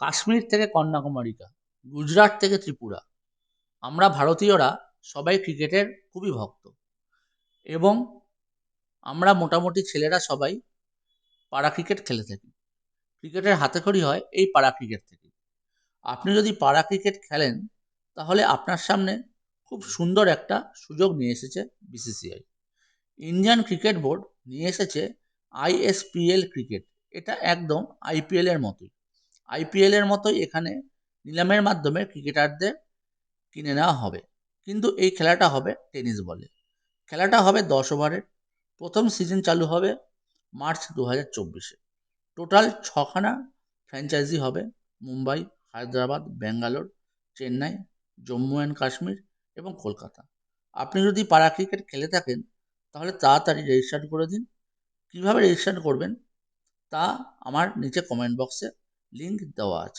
কাশ্মীর থেকে কন্যাকুমারিকা গুজরাট থেকে ত্রিপুরা। আমরা ভারতীয়রা সবাই ক্রিকেটের খুবই ভক্ত। এবং আমরা মোটামুটি ছেলেরা সবাই পাড়া ক্রিকেট খেলে থাকি। ক্রিকেটের হাতেখড়ি হয় এই পাড়া ক্রিকেট থেকে। আপনি যদি পাড়া ক্রিকেট খেলেন, তাহলে আপনার সামনে খুব সুন্দর একটা সুযোগ নিয়ে এসেছে বিসিসিআই ইন্ডিয়ান ক্রিকেট বোর্ড নিয়ে এসেছে আইএসপিএল ক্রিকেট। এটা একদম আইপিএলের মতোই। আইপিএলের মতোই এখানে নিলামের মাধ্যমে ক্রিকেটারদের কিনে নেওয়া হবে। কিন্তু এই খেলাটা হবে টেনিস বলে। খেলাটা হবে দশ ওভারের। প্রথম সিজন চালু হবে মার্চ দু হাজার চব্বিশে। টোটাল ছখানা ফ্র্যাঞ্চাইজি হবে মুম্বাই, হায়দ্রাবাদ, ব্যাঙ্গালোর, চেন্নাই, জম্মু অ্যান্ড কাশ্মীর এবং কলকাতা। আপনি যদি পাড়া ক্রিকেট খেলে থাকেন, তাহলে তাড়াতাড়ি রেজিস্টার করে দিন। কীভাবে রেজিস্টার করবেন তা আমার নিচে কমেন্ট বক্সে لينك دوات